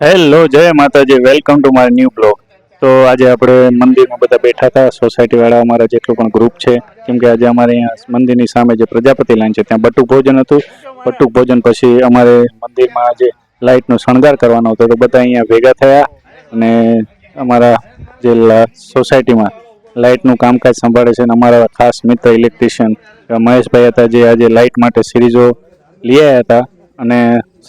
Hello, જય માતાજી welcome to my new blog તો આજે આપણે મંદિરમાં બધા બેઠા હતા સોસાયટીવાળા અમારા જેટલું પણ ગ્રુપ છે. કેમ કે આજે અમારે અહીંયા મંદિરની સામે જે પ્રજાપતિ લાઈન છે, ત્યાં બટુક ભોજન હતું. બટુક ભોજન પછી અમારે મંદિરમાં આજે લાઇટનો શણગાર કરવાનો હતો. તો બધા અહીંયા ભેગા થયા અને અમારા જે સોસાયટીમાં લાઇટનું કામકાજ સંભાળે છે અને અમારા ખાસ મિત્ર ઇલેક્ટ્રિશિયન મહેશભાઈ હતા, જે આજે લાઇટ માટે સિરીઝો લઈ આવ્યા હતા. અને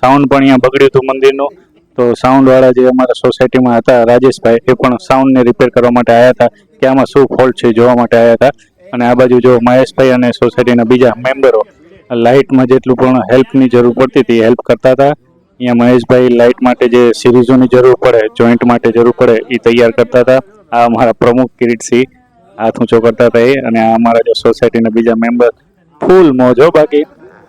સાઉન્ડ પણ અહીંયા બગડ્યું હતું મંદિરનું. તો સાઉન્ડ વાળા જે અમારા સોસાયટીમાં હતા, રાજેશભાઈ, એ પણ સાઉન્ડને રિપેર કરવા માટે આવ્યા હતા. કે આમાં શું ફોલ્ટ છે જોવા માટે આવ્યા હતા. અને આ બાજુ જો મહેશભાઈ અને સોસાયટીના બીજા મેમ્બરો લાઇટમાં જેટલું પણ હેલ્પની જરૂર પડતી હતી હેલ્પ કરતા હતા. અહીંયા મહેશભાઈ લાઇટ માટે જે સિરીઝોની જરૂર પડે જોઈન્ટ માટે જરૂર પડે, એ તૈયાર કરતા હતા. આ અમારા પ્રમુખ કિરીટસિંહ હાથ ઊંચો કરતા હતા એ. અને આ અમારા જો સોસાયટીના બીજા મેમ્બર ફૂલ મોજ બાકી.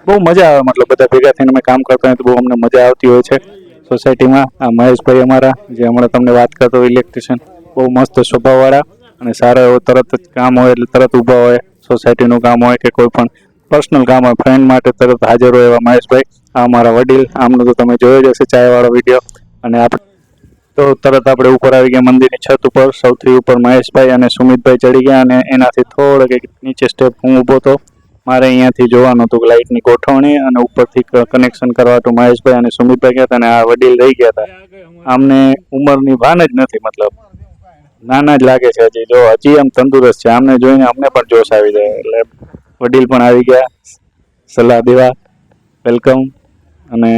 બહુ મજા આવે, મતલબ બધા ભેગા થઈને અમે કામ કરતા હોય તો બહુ અમને મજા આવતી હોય છે. સોસાયટીમાં આ મહેશભાઈ અમારા, જે હમણાં તમને વાત કરતો ઇલેક્ટ્રિશિયન બહુ મસ્ત સ્વભાવવાળા અને સારો એવો તરત જ કામ હોય એટલે તરત ઊભા હોય. સોસાયટીનું કામ હોય કે કોઈ પણ પર્સનલ કામ હોય ફ્રેન્ડ માટે તરત હાજર હોય એવા મહેશભાઈ. આ અમારા વડીલ, આમનું તો તમે જોયો જ હશે ચાયવાળો વીડિયો અને આપણે તો તરત આપણે ઉપર આવી ગયા મંદિરની છત ઉપર, સૌથી ઉપર મહેશભાઈ અને સુમિતભાઈ ચડી ગયા અને એનાથી થોડોક નીચે સ્ટેપ હું ઊભો હતો. મારે અહીંયાથી જોવાનું હતું લાઇટની ગોઠવણી અને ઉપરથી કનેક્શન કરવા તો મહેશભાઈ અને સુમિતભાઈ ગયા હતા અને આ વડીલ રહી ગયા હતા. આમને ઉંમરની ભાન જ નથી, મતલબ નાના જ લાગે છે હજી. જો હજી આમ તંદુરસ્ત છે. આમને જોઈને અમને પણ જોશ આવી જાય. એટલે વડીલ પણ આવી ગયા. સલાહ દેવા. વેલકમ અને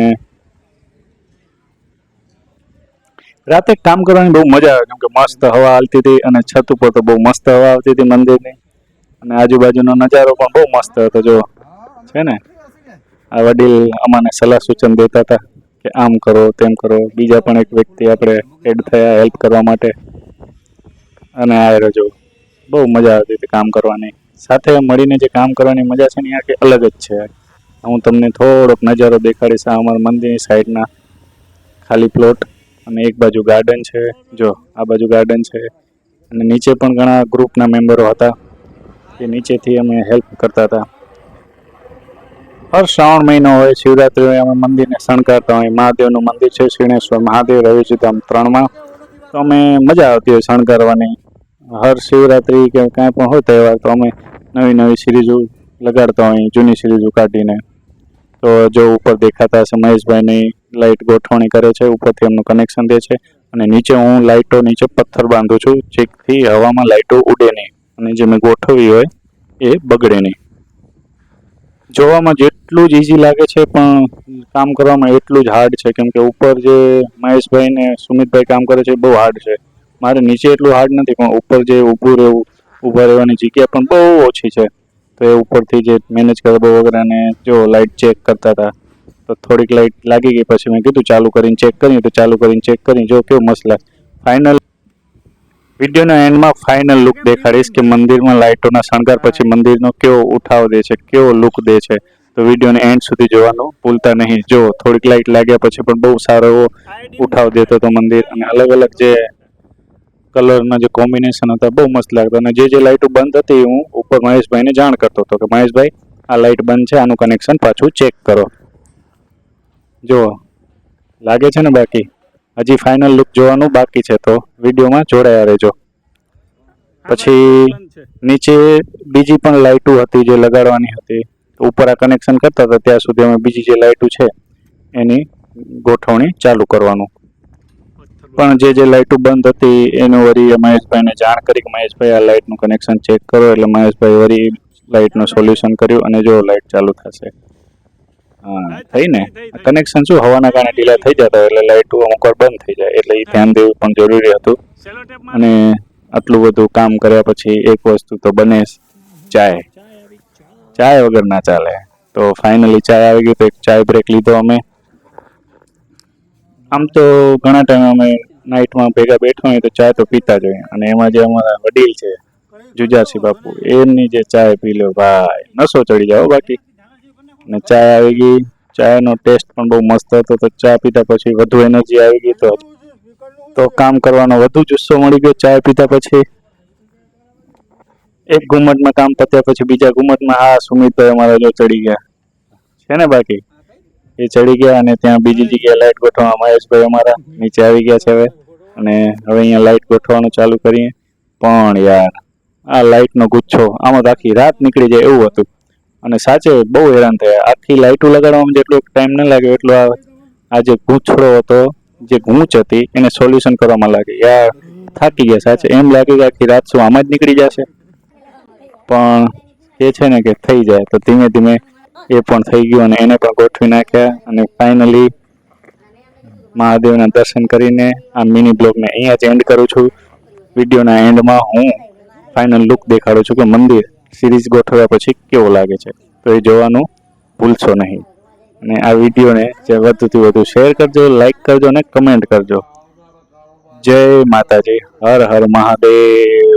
રાતે કામ કરવાની બહુ મજા આવે. કેમ કે મસ્ત હવા હાલતી હતી અને છત ઉપર તો બહુ મસ્ત હવા આવતી હતી મંદિરની. અને આજુબાજુનો નજારો પણ બહુ મસ્ત હતો, જો. છે ને? આ વડીલ અમાને સલાહ સૂચન દેતા હતા કે આમ કરો, તેમ કરો. બીજા પણ એક વ્યક્તિ આપણે એડ થયા હેલ્પ કરવા માટે. અને આ જો. બહુ મજા આવતી હતી કામ કરવાની. સાથે મળીને જે કામ કરવાની મજા છે ને આ આખી અલગ જ છે. હું તમને થોડોક નજારો દેખાડીશ આ અમારા મંદિરની સાઈડના ખાલી પ્લોટ અને એક બાજુ ગાર્ડન છે, જો. આ બાજુ ગાર્ડન છે. અને નીચે પણ ઘણા ગ્રુપના મેમ્બરો હતા. એ નીચેથી અમે હેલ્પ કરતા હતા. હર શ્રાવણ મહિનો હોય, શિવરાત્રી હોય, અમે મંદિરને શણગારતા હોય, મહાદેવનું મંદિર છે શ્રીણેશ્વર મહાદેવ રવિચિધામ ત્રણમાં. તો અમે મજા આવતી હોય શણગારવાની. હર શિવરાત્રી કે કાંઈ પણ હોય તહેવાર, તો અમે નવી નવી સિરીઝો લગાડતા હોય, જૂની સિરીઝો કાઢીને. તો જો ઉપર દેખાતા હશે, મહેશભાઈની લાઇટ ગોઠવણી કરે છે, ઉપરથી એમનું કનેક્શન દે છે. અને નીચે હું લાઇટો નીચે પથ્થર બાંધું છું, જેથી હવામાં લાઇટો ઉડે નહીં. અને જે મેં ગોઠવી હોય એ બગડે નહીં જોવામાં જેટલું જ ઇઝી લાગે છે, પણ કામ કરવામાં એટલું જ હાર્ડ છે. કેમ કે ઉપર જે મહેશભાઈ ને સુમિતભાઈ કામ કરે છે બહુ હાર્ડ છે. મારે નીચે એટલું હાર્ડ નથી, પણ ઉપર જે ઊભું રહેવું, ઊભા રહેવાની જગ્યા પણ બહુ ઓછી છે. તો એ ઉપરથી જે મેનેજ કરવો વગેરે જો લાઇટ ચેક કરતા હતા, તો થોડીક લાઇટ લાગી ગઈ. પછી મેં કીધું ચાલુ કરીને ચેક કર્યું તો ચાલુ કરીને ચેક કરી જો કેવું મસ્ત લાગે. ફાઇનલ વિડીયોના એન્ડમાં ફાઇનલ લુક દેખાડીશ કે મંદિરમાં લાઇટોના શણગાર પછી મંદિરનો કેવો ઉઠાવ દે છે, કેવો લુક દે છે. તો વિડીયોને એન્ડ સુધી જોવાનું ભૂલતા નહીં. જો થોડીક લાઇટ લાગ્યા પછી પણ બહુ સારો એવો ઉઠાવ દેતો હતો મંદિર અને અલગ અલગ જે કલરના જે કોમ્બિનેશન હતા બહુ મસ્ત લાગતા. અને જે જે લાઇટો બંધ હતી હું ઉપર મહેશભાઈને જાણ કરતો હતો કે મહેશભાઈ, આ લાઇટ બંધ છે, આનું કનેક્શન પાછું ચેક કરો. જો લાગે છે ને બાકી? હજી ફાઇનલ લુક જોવાનું બાકી છે તો વિડીયોમાં જોડાયા રહેજો. પછી નીચે બીજી પણ લાઇટો હતી જે લગાડવાની હતી. ઉપર આ કનેક્શન કરતા હતા ત્યાં સુધી અમે બીજી જે લાઇટો છે એની ગોઠવણી ચાલુ કરવાનું. પણ જે જે લાઇટો બંધ હતી એનું વરી મહેશભાઈને જાણ કરી કે મહેશભાઈ આ લાઇટનું કનેક્શન ચેક કરો એટલે મહેશભાઈ વળી લાઇટનું સોલ્યુશન કર્યું અને જો લાઇટ ચાલુ થશે. હા થઈ ને? કનેક્શન શું? હવાના કારણે ઢીલા થઈ જતા એટલે લાઈટ અમુક વાર બંધ થઈ જાય. એટલે એ ધ્યાન દેવું પણ જરૂરી હતું. અને આટલું બધું કામ કર્યા પછી એક વસ્તુ તો બને જ, ચાય. ચાય વગર ના ચાલે. તો ફાઇનલી ચાય આવી ગઈ તો એક ચાય બ્રેક લીધો અમે. આમ તો ઘણા ટાઈમ અમે નાઇટમાં ભેગા બેઠા હોય તો ચાય તો પીતા જ હોય. અને એમાં જે અમારા વડીલ છે જુજારસિંહ બાપુ એમની જે ચાય પી લો ભાઈ નસો ચડી જાઓ બાકી. અને ચા આવી ગઈ. ચાયનો ટેસ્ટ પણ બહુ મસ્ત હતો. તો ચા પીતા પછી વધુ એનર્જી આવી ગઈ. તો તો કામ કરવાનો વધુ જુસ્સો મળી ગયો ચા પીતા પછી. એક ઘુમ્મટમાં કામ પત્યા પછી બીજા ઘુમ્મટમાં હા, સુમિતભાઈ અમારા જો ચડી ગયા. છે ને બાકી? એ ચડી ગયા અને ત્યાં બીજી જગ્યાએ લાઇટ ગોઠવવા મહેશભાઈ અમારા નીચે આવી ગયા છે હવે. અને હવે અહીંયા લાઇટ ગોઠવવાનું ચાલુ કરીએ. પણ યાર, આ લાઇટનો ગુચ્છો આમાં આખી રાત નીકળી જાય એવું હતું. અને સાચે બહુ હેરાન થયા. આખી લાઇટો લગાડવામાં જેટલો ટાઈમ ન લાગ્યો, એટલો આ જે ગૂંચળો હતો, જે ગૂંચ હતી, એને સોલ્યુશન કરવામાં લાગે. યાર, થાકી ગયા સાચે. એમ લાગે કે આખી રાત શું આમાં જ નીકળી જશે? પણ એ છે ને કે થઈ જાય. તો ધીમે ધીમે એ પણ થઈ ગયું અને એને પણ ગોઠવી નાખ્યા અને ફાઇનલી મહાદેવના દર્શન કરીને આ મિની બ્લોગને અહીંયા જ એન્ડ કરું છું. વિડીયોના એન્ડમાં હું ફાઇનલ લુક દેખાડું છું કે મંદિર. સિરીઝ ગોઠવ્યા પછી કેવો લાગે છે? તો એ જોવાનું ભૂલશો નહીં. અને આ વિડીયોને જે વધુથી વધુ શેર કરજો લાઈક કરજો અને કમેન્ટ કરજો. જય માતાજી. હર હર મહાદેવ.